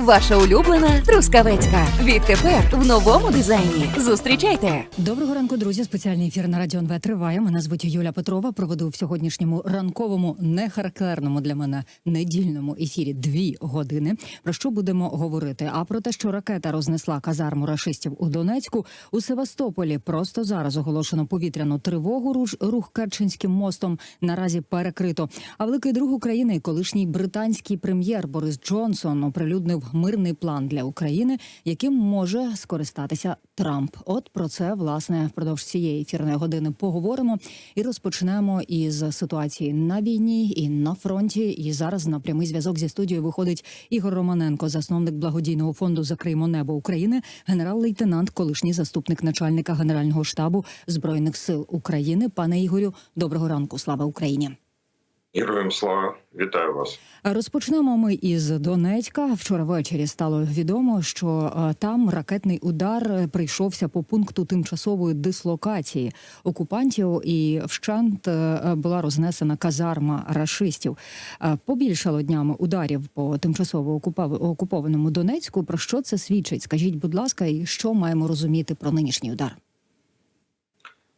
Ваша улюблена трускавецька. Відтепер в новому дизайні. Зустрічайте. Доброго ранку, друзі. Спеціальний ефір на Радіо НВ триває. Мене звуть Юля Петрова. Проведу в сьогоднішньому ранковому, нехарактерному для мене недільному ефірі дві години. Про що будемо говорити? А про те, що ракета рознесла казарму рашистів у Донецьку у Севастополі. Просто зараз оголошено повітряну тривогу. Руш рух Керченським мостом наразі перекрито. А великий друг України, колишній британський прем'єр Борис Джонсон оприлюднив мирний план для України, яким може скористатися Трамп. От про це власне впродовж цієї ефірної години поговоримо і розпочнемо із ситуації на війні і на фронті. І зараз на прямий зв'язок зі студією виходить Ігор Романенко, засновник благодійного фонду Закриємо небо України, генерал-лейтенант, колишній заступник начальника генерального штабу збройних сил України. Пане Ігорю, доброго ранку. Слава Україні. Героям слава, вітаю вас. Розпочнемо ми із Донецька. Вчора ввечері стало відомо, що е, там ракетний удар прийшовся по пункту тимчасової дислокації окупантів, і вщент е, була рознесена казарма рашистів. Е, Побільшало днями ударів по тимчасово окупованому Донецьку. Про що це свідчить? Скажіть, будь ласка, і що маємо розуміти про нинішній удар?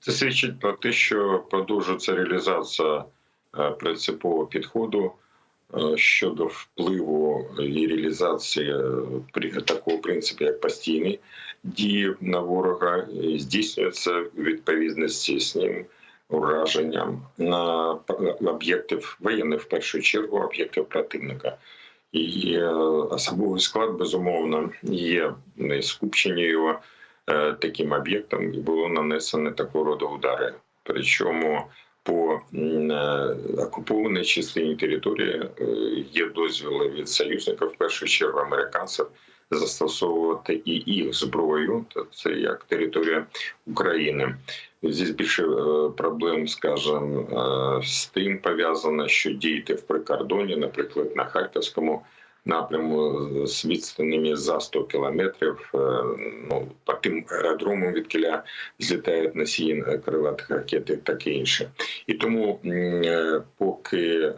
Це свідчить про те, що продовжується реалізація принципового підходу е, щодо впливу і реалізації е, такого принципу, як постійні дії на ворога, здійснюється відповідності з ним ураженням на об'єктів воєнних, в першу чергу, об'єктів противника. І е, особовий склад, безумовно, є е, скупчення його е, таким об'єктом і було нанесено такого роду удари. Причому по е, окупованій частині території е, є дозвіли від союзників, в першу чергу американців, застосовувати і їх зброю. Це як територія України. Здесь більше е, проблем, скажімо, з тим пов'язано, що діяти в прикордоні, наприклад, на Харківському напряму з відстанями за 100 кілометрів. е, Ну по тим аеродромам відкіля злітають носії е, крилатих ракет і таке інше. І тому, е, поки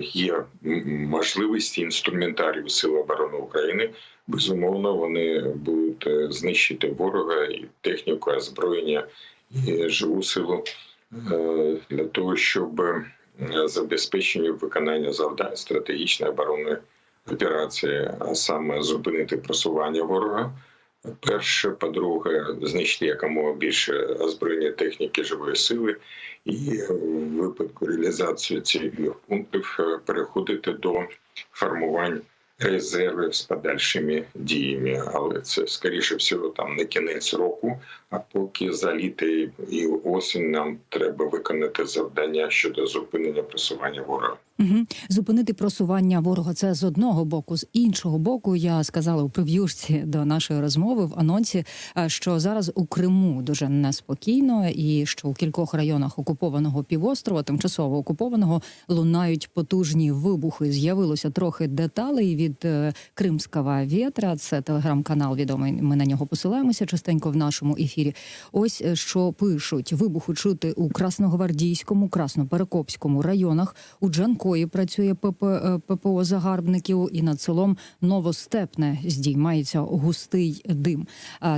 є можливості інструментарію Сил оборони України, безумовно, вони будуть знищити ворога і техніку, озброєння і живу силу для того, щоб забезпечення виконання завдань стратегічної оборонної операції, а саме зупинити просування ворога. Перше, по-друге, знищити якомога більше озброєння техніки живої сили, і в випадку реалізації цих пунктів е, переходити до формувань резервів з подальшими діями. Але це скоріше всього там не кінець року. А поки за літо і осінь нам треба виконати завдання щодо зупинення просування ворога. Угу. Зупинити просування ворога це з одного боку, з іншого боку, я сказала у прев'юшці до нашої розмови в анонсі, е, що зараз у Криму дуже неспокійно, і що у кількох районах окупованого півострова, тимчасово окупованого, лунають потужні вибухи. З'явилося трохи деталей від е, кримського вітра. Це телеграм-канал відомий. Ми на нього посилаємося частенько в нашому ефірі. Ось е, що пишуть: вибуху чути у Красногвардійському, Красноперекопському районах. У Джанкої працює ПП, е, ППО загарбників, і над селом Новостепне здіймається густий дим.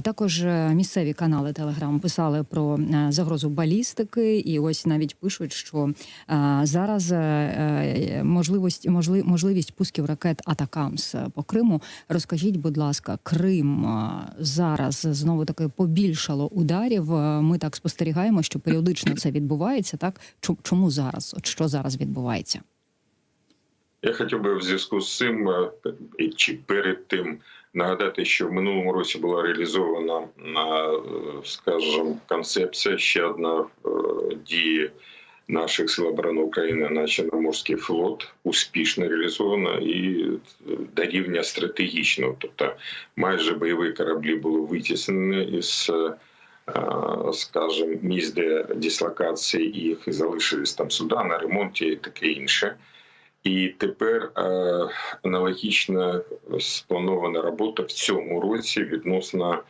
Також місцеві канали Телеграм писали про загрозу балістики, і ось навіть пишуть, що зараз можливість можливість пусків ракет Атакамс по Криму. Розкажіть, будь ласка, Крим е, зараз знову таки побільшало ударів. Е, Ми так спостерігаємо, що періодично це відбувається. Так чому зараз? От що зараз відбувається? Я хотів би в зв'язку з цим е, чи перед тим нагадати, що в минулому році була реалізована, е, скажімо, концепція ще одна е, дії наших сил оборони України на Чорноморський флот успішно реалізована і до рівня стратегічного. Тобто, майже бойові кораблі були витіснені із. е, Скажімо, місць де дислокації їх залишились там суда на ремонті і таке інше. І тепер е, аналогічно спланована робота в цьому році відносно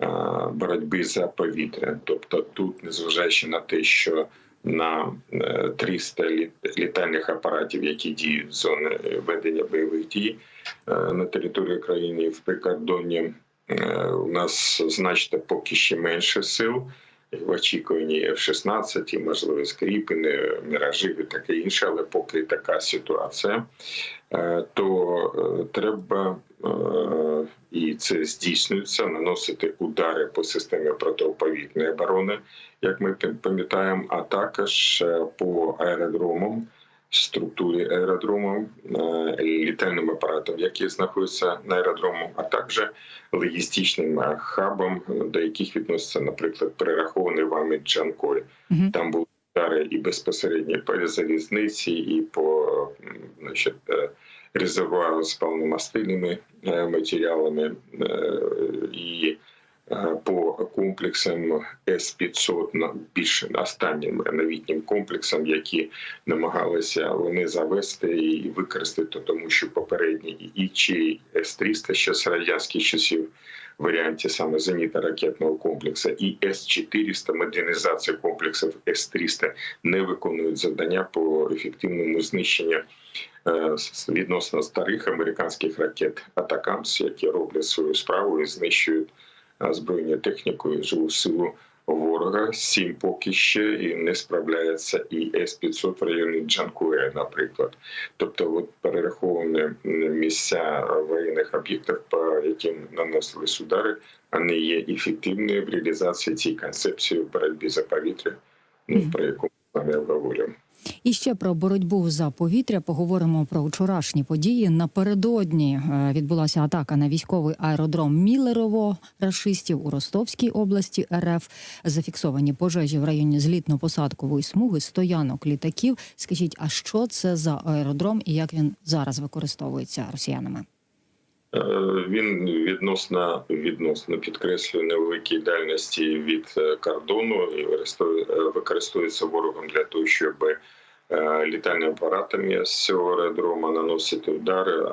е, боротьби за повітря. Тобто, тут, незважаючи на те, що на е, 300 літальних апаратів, які діють в зоні ведення бойових дій е, на території країни в прикордонні. Е, У нас значно поки ще менше сил. В очікуванні F-16, і, можливо, скріпини, міражі і таке інше, але поки така ситуація, е, то е, треба е, і це здійснюється наносити удари по системі протиповітряної оборони, як ми пам'ятаємо, а також по аеродромам, структурі аеродрому, е, літальним апаратам, які знаходяться на аеродрому, а також логістичним е, хабам, до яких відноситься, наприклад, перерахований вами Джанкой. Там були удари і безпосередньо по залізниці, і по значить, е, резервуару з е, матеріалами, і по комплексам С-500, на- більш останнім новітнім комплексам, які намагалися вони завести і використати, тому що попередні і чи С-300 ще з радянських часів варіанті саме зенітно-ракетного комплексу, і С-400, модернізація комплексів С-300 не виконують завдання по ефективному знищенню е, відносно старих американських ракет Атакамс, які роблять свою справу і знищують збройну техніку і живу силу ворога. Сім поки ще і не справляється і С-500 в районі Джанкуя, наприклад. Тобто, от перераховані місця воєнних об'єктів, по яким наносились удари, вони є ефективними в реалізації цієї концепції в боротьбі за повітря, ну, про яку ми з вами обговорюємо. І ще про боротьбу за повітря поговоримо про вчорашні події. Напередодні е, відбулася атака на військовий аеродром Мілерово рашистів у Ростовській області РФ. Зафіксовані пожежі в районі злітно-посадкової смуги, стоянок літаків. Скажіть, а що це за аеродром і як він зараз використовується росіянами? Е, Він відносно відносно підкреслює невеликій дальності від е, кордону і е, використовується ворогом для того, щоб літальними апаратами з цього аеродрому наносити удари,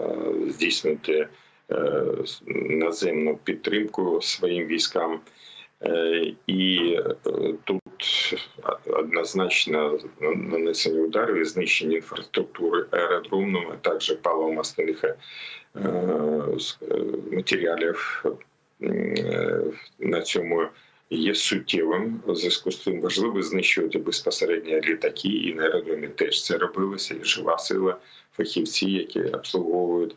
здійснити наземну підтримку своїм військам. Е, І е, тут однозначно нанесення ударів і знищення інфраструктури аеродромної, а також паливо-мастильних е, матеріалів на цьому є суттєвим. У зв'язку з цим важливо знищувати безпосередньо літаки, і на аеродромі теж це робилося. І жива сила, фахівці, які обслуговують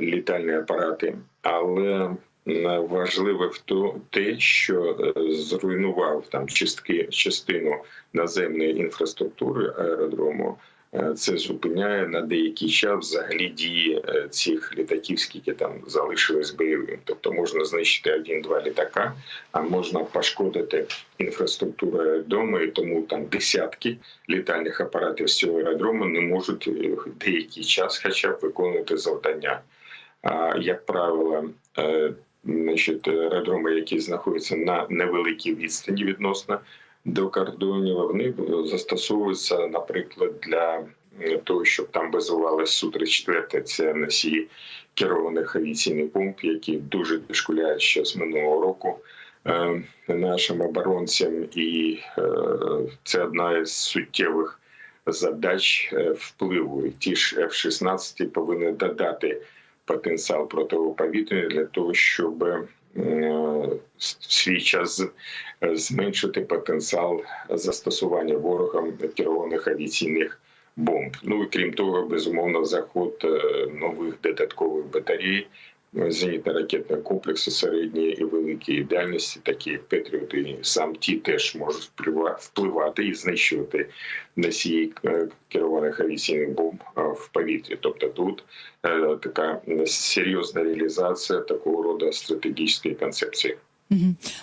літальні апарати. Але важливе в то те, що е, зруйнував там частки частину наземної інфраструктури аеродрому. Е, Це зупиняє на деякий час взагалі дії е, цих літаків, скільки там залишилось бойовим. Тобто можна знищити один-два літака, а можна пошкодити інфраструктуру аеродрому, і тому там десятки літальних апаратів з цього аеродрому не можуть деякий час, хоча б виконувати завдання. Як правило, значить, аеродроми, які знаходяться на невеликій відстані відносно до кордонів, вони застосовуються, наприклад, для того, щоб там базувалися су 34 це носії керованих авіаційних бомб, які дуже дошкуляють ще з минулого року е, нашим оборонцям, і е, це одна із суттєвих задач е, впливу. Ті ж F-16 повинні додати потенціал протиповітря для того, щоб е, в свій час е, зменшити потенціал застосування ворогом керованих авіаційних бомб. Ну і крім того, безумовно, заход е, нових додаткових батарей е, зенітно-ракетні комплекси середньої і великої дальності, такі як Петріот і сам ті теж можуть вплива- впливати і знищувати носії е, керованих авіаційних бомб е, в повітрі. Тобто тут е, така серйозна реалізація такого роду стратегічної концепції.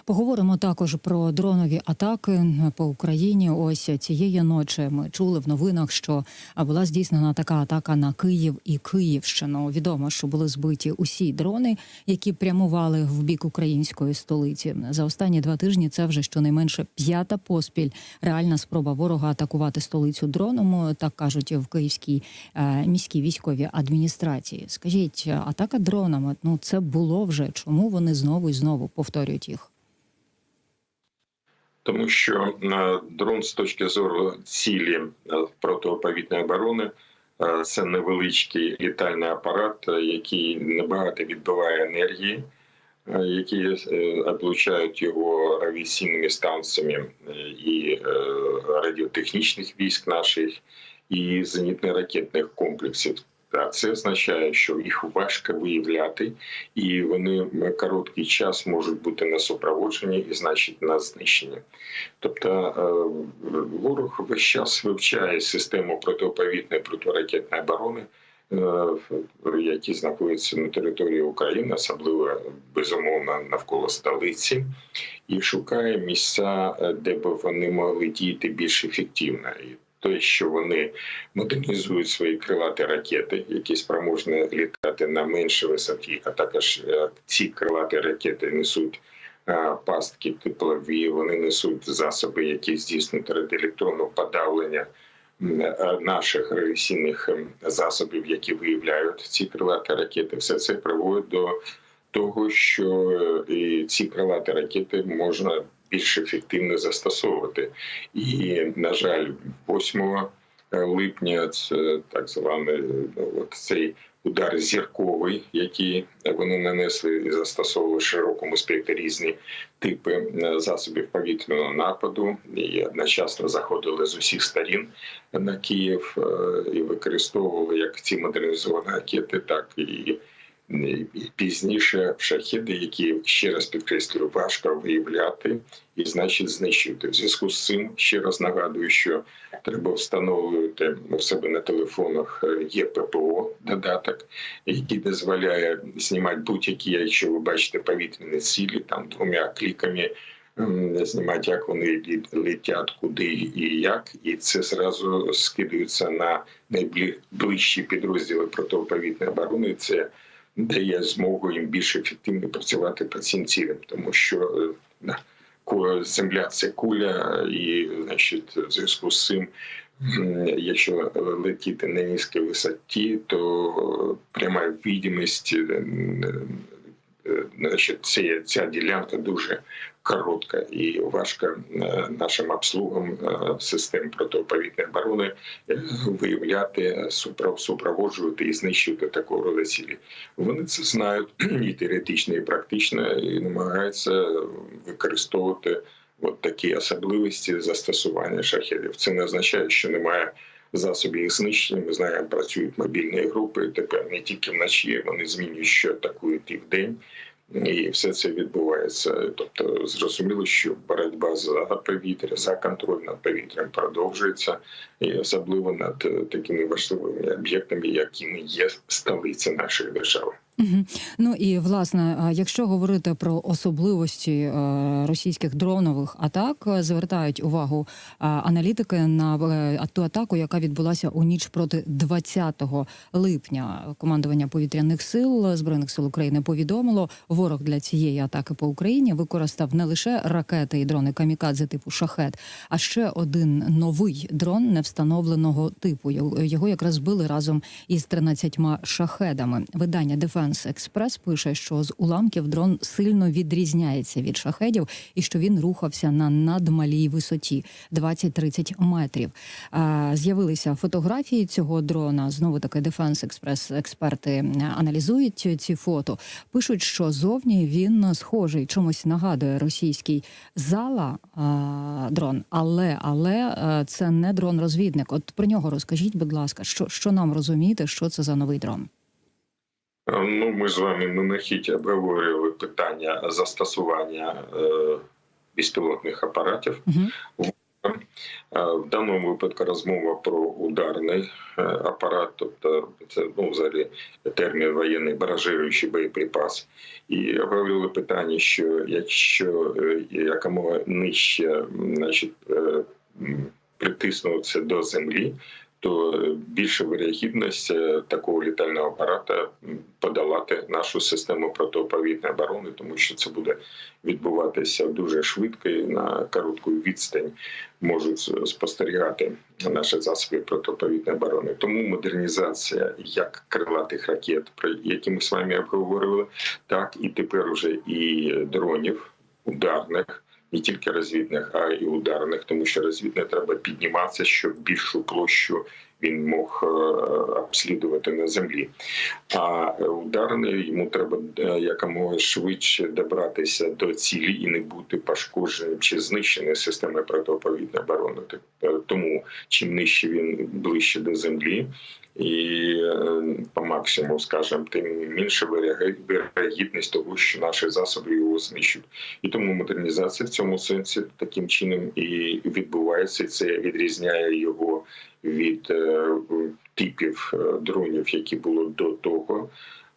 Поговоримо також про дронові атаки по Україні. Ось цієї ночі ми чули в новинах, що була здійснена така атака на Київ і Київщину. Відомо, що були збиті усі дрони, які прямували в бік української столиці. За останні два тижні це вже щонайменше п'ята поспіль. Реальна спроба ворога атакувати столицю дроном. Так кажуть в Київській е, міській військовій адміністрації. Скажіть, атака дронами ну це було вже. Чому вони знову і знову повторюють їх? тому що е, дрон з точки зору цілі е, протиповітряної оборони е, це невеличкий літальний апарат, який небагато відбиває енергії, які облучають його авіаційними станціями і радіотехнічних військ наших, і зенітно-ракетних комплексів. А це означає, що їх важко виявляти, і вони короткий час можуть бути на супроводженні і, значить, на знищенні. Тобто е, ворог весь час вивчає систему протиповітряної протиракетної оборони, е, які знаходяться на території України, особливо безумовно навколо столиці, і шукає місця, е, де б вони могли діяти більш ефективно. І те, що вони модернізують свої крилаті ракети, які спроможні літати на меншій висоті, а також е, ці крилаті ракети несуть е, пастки теплові, вони несуть засоби, які здійснюють радіоелектронне подавлення е, наших авіаційних ем, засобів, які виявляють ці крилаті ракети. Все це приводить до того, що ці крилаті ракети можна більш ефективно застосовувати. І, на жаль, 8 липня це так званий ну, цей удар зірковий, який вони нанесли і застосовували в широкому спектрі різні типи е, засобів повітряного нападу, і одночасно заходили з усіх сторін на Київ е, і використовували як ці модернізовані ракети, так і пізніше шахіди, які ще раз підкреслюю, важко виявляти і, значить, знищувати. В зв'язку з цим ще раз нагадую, що треба встановлювати в себе на телефонах е, є ППО додаток, який дозволяє знімати будь-які, якщо ви бачите повітряні цілі, там двома кліками. Знімати, як вони летять, куди і як, і це зразу скидується на найближчі підрозділи протиповітряної оборони. Це дає змогу їм більш ефективно працювати цим цілям, тому що е, земля це куля, і значить, в зв'язку з цим, якщо летіти на низькій висоті, то пряма відомість, е, е, значить, ця, ця ділянка дуже коротка і важко е, нашим обслугам е, систем протиповітряної оборони е, виявляти, супро- супроводжувати і знищувати такого роду цілі. Вони це знають і теоретично, і практично, і намагаються використовувати от такі особливості застосування шахедів. Це не означає, що немає засобів їх знищення. Ми знаємо, працюють мобільні групи. Тепер не тільки вночі вони змінюють, що атакують і вдень. І все це відбувається. Тобто, зрозуміло, що боротьба за повітря, за контроль над повітрям продовжується, і особливо над е, такими важливими об'єктами, якими є столиця нашої держави. Мгм. Ну і власне, якщо говорити про особливості е, російських дронових атак, е, звертають увагу е, аналітики на е, ту атаку, яка відбулася у ніч проти 20 липня. Командування повітряних сил збройних сил України повідомило, ворог для цієї атаки по Україні використав не лише ракети і дрони камікадзе типу шахет, а ще один новий дрон невстановленого типу. Його- якраз збили разом із 13 шахедами. Видання Defense Express пише, що з уламків дрон сильно відрізняється від шахедів і що він рухався на надмалій висоті 20-30 метрів. З'явилися фотографії цього дрона. Знову таки Defense Express експерти е, аналізують ці фото. Пишуть, що зовні він схожий, чомусь нагадує російський зала дрон, але але е, це не дрон-розвідник. От про нього розкажіть, будь ласка, що, що нам розуміти, що це за новий дрон? Ну, ми з вами мимохідь обговорювали питання застосування е, безпілотних апаратів. Угу. Е, В даному випадку розмова про ударний е, апарат, тобто це ну, взагалі термін воєнний баражируючий боєприпас. І обговорювали питання, що якщо е, якомога нижче значить, е, притиснутися до землі, то більша вирогідність е, такого літального апарата подолати нашу систему протиповітряної оборони, тому що це буде відбуватися дуже швидко і на коротку відстань можуть спостерігати наші засоби протиповітряної оборони. Тому модернізація як крилатих ракет, про які ми з вами обговорювали, так і тепер уже і дронів ударних. не тільки розвідних, а й ударних, тому що розвідне треба підніматися, щоб більшу площу він мог е, обслідувати на землі. А ударний йому треба е, якомога швидше добратися до цілі і не бути пошкодженим чи знищеним системою протиповітряної оборони. Е, Тому чим нижче він ближче до землі. І е, по максимуму, скажімо, тим менше вирогідність того, що наші засоби його знищують. І тому модернізація в цьому сенсі таким чином і відбувається. Це відрізняє його від е, типів е, дронів, які було до того.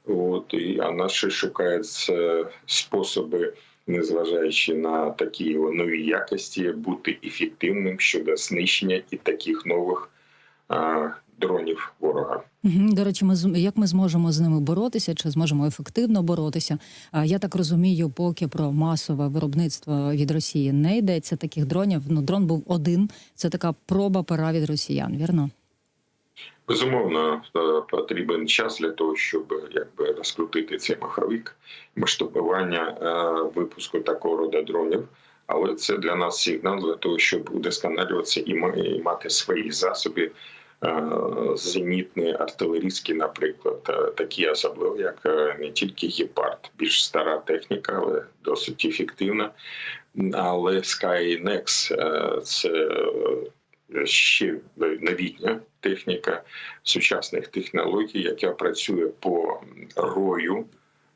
От і а наші шукають е, способи, незважаючи на такі нові якості, бути ефективним щодо знищення і таких нових дронів ворога. До речі, ми як ми зможемо з ними боротися, чи зможемо ефективно боротися? А я так розумію, поки про масове виробництво від Росії не йдеться таких дронів. Ну дрон був один. Це така проба пера від росіян, вірно? Безумовно, е, потрібен час для того, щоб якби розкрутити цей маховик масштабування е, випуску такого роду дронів. Але це для нас сигнал для того, щоб удосконалюватися і мати свої засоби. Е, Зенітні, артилерійські, наприклад, е, такі особливо, як е, не тільки гепард, більш стара техніка, але досить ефективна. Але Skynex це ще новітня техніка сучасних технологій, яка працює по рою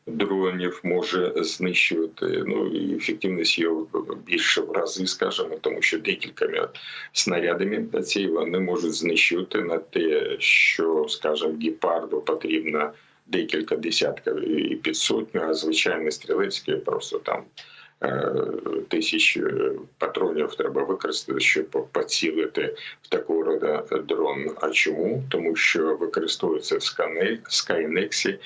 дронів, може знищувати ну і ефективність його більше в рази, скажімо, тому що декількома снарядами цієї вони можуть знищувати на те, що, скажімо, гіпарду потрібно декілька десятків і під сотню, а звичайне стрілецьке просто там. Е, Тисяч е, патронів треба використати, щоб поцілити в такого роду дрон. А чому? Тому що використовується в Скайнексі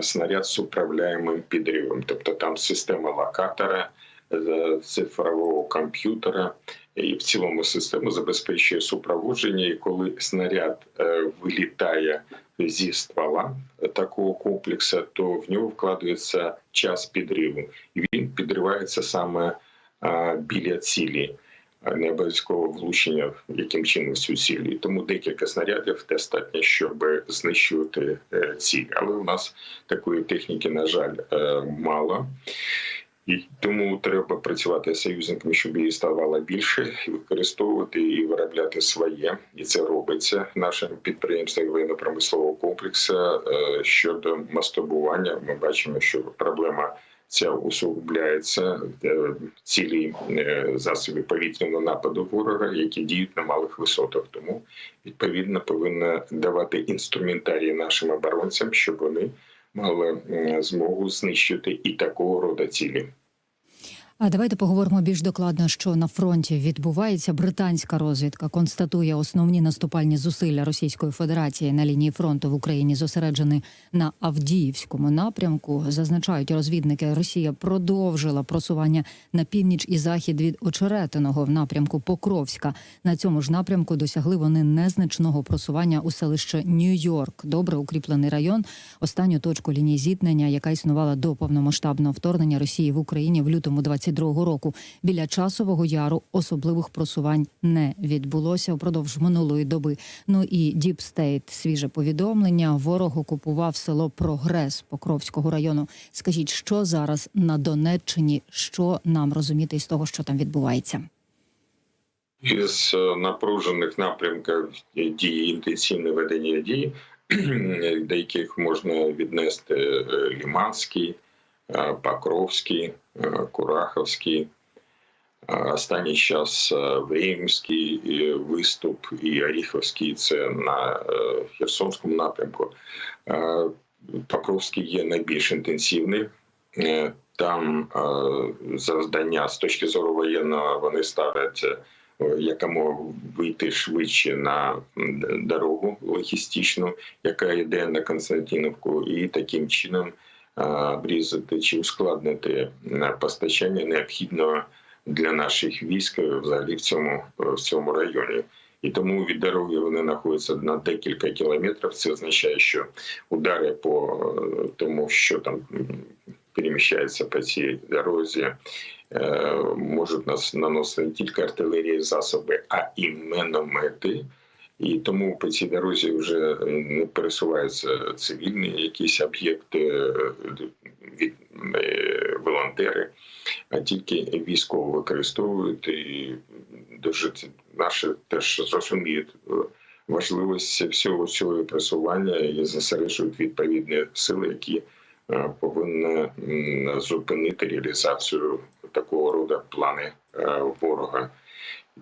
снаряд з управляємим підривом, тобто там система локатора, е, цифрового комп'ютера, і в цілому система забезпечує супроводження. І коли снаряд е, вилітає зі ствола такого комплексу, то в нього вкладається час підриву, і він підривається саме біля цілі. Не обов'язково влучення яким чином в цю ціль. І тому декілька снарядів достатньо, щоб знищувати е, ціль. Але у нас такої техніки, на жаль, е, мало. І тому треба працювати з союзниками, щоб її ставало більше, і використовувати і виробляти своє, і це робиться нашим підприємством воєнно-промислового комплексу. Е, Щодо масштабування, ми бачимо, що проблема ця усугубляється Е, цілі е, засоби повітряного нападу ворога, які діють на малих висотах. Тому відповідно повинна давати інструментарій нашим оборонцям, щоб вони мали е, змогу знищити і такого роду цілі. А давайте поговоримо більш докладно, що на фронті відбувається. Британська розвідка констатує основні наступальні зусилля Російської Федерації на лінії фронту в Україні зосереджені на Авдіївському напрямку. Зазначають розвідники, Росія продовжила просування на північ і захід від очеретиного в напрямку Покровська. На цьому ж напрямку досягли вони незначного просування у селище Нью-Йорк. Добре укріплений район. Останню точку лінії зіткнення, яка існувала до повномасштабного вторгнення Росії в Україні в лютому 22-го року. Біля часового яру особливих просувань не відбулося впродовж минулої доби. Ну і Діп Стейт свіже повідомлення. Ворог окупував село Прогрес Покровського району. Скажіть, що зараз на Донеччині? Що нам розуміти із того, що там відбувається? Із е, напружених напрямків дії інтенсивне ведення дій, до яких можна віднести е, Ліманський, е, Покровський, е, Кураховський. Е, Останній час е, Времський е, виступ і Оріховський це на е, Херсонському напрямку. Е, Покровський є найбільш інтенсивний. Е, Там е, завдання з точки зору воєнного вони ставлять е, якомога вийти швидше на дорогу логістичну, яка йде на Константиновку, і таким чином е, обрізати чи ускладнити е, постачання необхідного для наших військ е, взагалі в цьому в цьому районі. І тому від дороги вони знаходяться на декілька кілометрів. Це означає, що удари по е, тому, що там переміщається по цій дорозі, е, можуть нас наносити не тільки артилерії засоби, а і міномети. І тому по цій дорозі вже не пересуваються цивільні якісь об'єкти е, від е, волонтери, а тільки військово використовують і дуже наші теж зрозуміють е, важливість всього цього пересування і зосереджують відповідні сили, які е, повинні зупинити реалізацію такого роду плани е, ворога.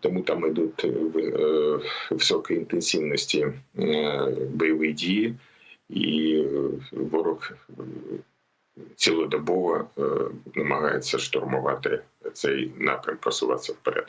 Тому там йдуть е, в- високій інтенсивності е, бойові дії, і е, ворог е, цілодобово е, намагається штурмувати цей напрям, просуватися вперед.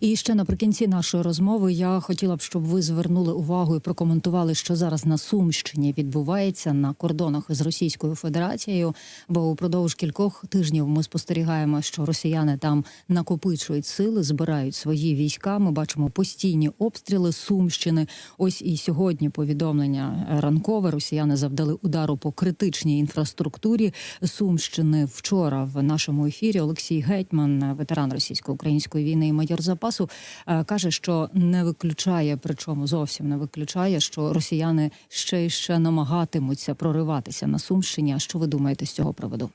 І ще наприкінці нашої розмови я хотіла б, щоб ви звернули увагу і прокоментували, що зараз на Сумщині відбувається на кордонах з Російською Федерацією. Бо упродовж кількох тижнів ми спостерігаємо, що росіяни там накопичують сили, збирають свої війська. Ми бачимо постійні обстріли Сумщини. Ось і сьогодні повідомлення ранкове. Росіяни завдали удару по критичній інфраструктурі Сумщини. Вчора в нашому ефірі Олексій Гетьман, ветеран російсько-української війни і майор запасу, е, каже, що не виключає, причому зовсім не виключає, що росіяни ще й ще намагатимуться прориватися на Сумщині. А що ви думаєте з цього приводу?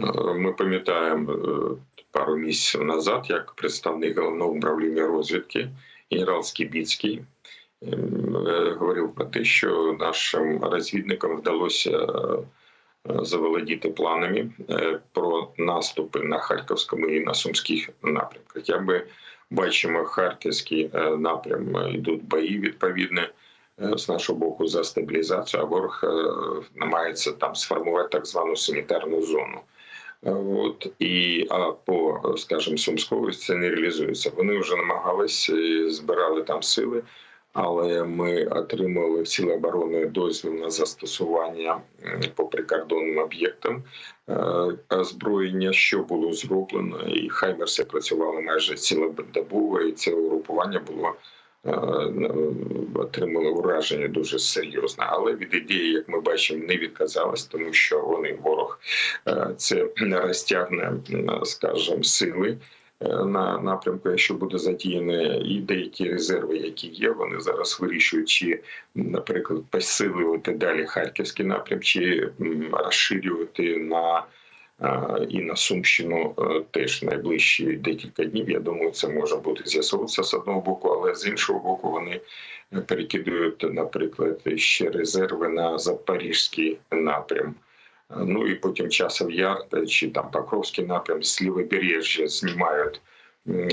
Е, Ми пам'ятаємо е, пару місяців назад, як представник головного управління розвідки генерал Скібіцький е, говорив про те, що нашим розвідникам вдалося заволодіти планами е, про наступи на харківському і на сумських напрямках. Як ми бачимо, харківський е, напрям е, йдуть бої відповідно. е, З нашого боку за стабілізацію, а ворог намагається там сформувати так звану санітарну зону. От і а по, скажімо, Сумської це не реалізується. Вони вже намагались збирали там сили, але ми отримали в Сили оборони дозвіл на застосування по прикордонним об'єктам е, озброєння, що було зроблено, і Хаймерси працювали майже цілодобово, і це угрупування було. е, Отримали ураження дуже серйозне, але від ідеї, як ми бачимо, не відказалось, тому що вони ворог Е, це розтягне, е, скажімо, сили е, на напрямку, якщо буде задіяне, і деякі резерви, які є, вони зараз вирішують, чи, наприклад, посилювати далі харківський напрям, чи розширювати на е, і на Сумщину е, теж найближчі декілька днів. Я думаю, це може бути з'ясовуватися з одного боку, але з іншого боку, вони е, перекидують, наприклад, ще резерви на запорізький напрям. Ну і потім часов яр чи там Покровський напрям з лівобережжя знімають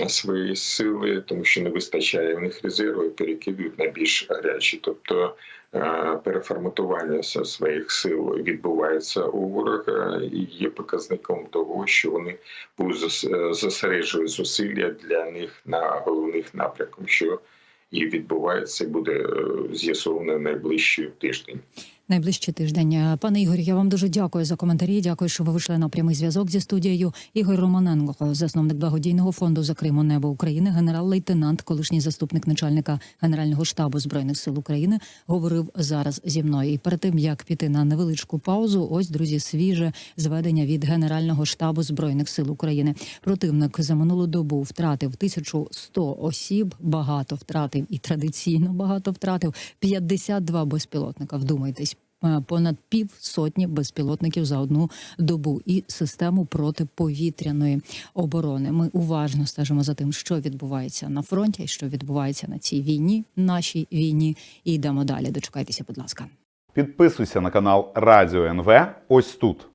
свої сили, тому що не вистачає в них резерву і перекидують на більш гарячі. Тобто е, переформатування своїх сил відбувається у ворога і є показником того, що вони е, зосереджують зусилля для них на головних напрямках, що і відбувається, буде е, з'ясовано найближчий тиждень. Найближчий тиждень. Е, Пане Ігор, я вам дуже дякую за коментарі. Дякую, що ви вийшли на прямий зв'язок зі студією. Ігор Романенко, засновник благодійного фонду за Криму Небо України, генерал-лейтенант, колишній заступник начальника Генерального штабу збройних сил України, говорив зараз зі мною. І перед тим як піти на невеличку паузу, ось друзі, свіже зведення від Генерального штабу збройних сил України. Противник за минулу добу втратив 1100 осіб, багато втратив і традиційно багато втратив 52 безпілотника. Вдумайтесь. Е, Понад пів сотні безпілотників за одну добу і систему протиповітряної оборони. Ми уважно стежимо за тим, що відбувається на фронті, що відбувається на цій війні, нашій війні, і йдемо далі. Дочекайтеся, будь ласка. Підписуйся на канал Радіо НВ ось тут.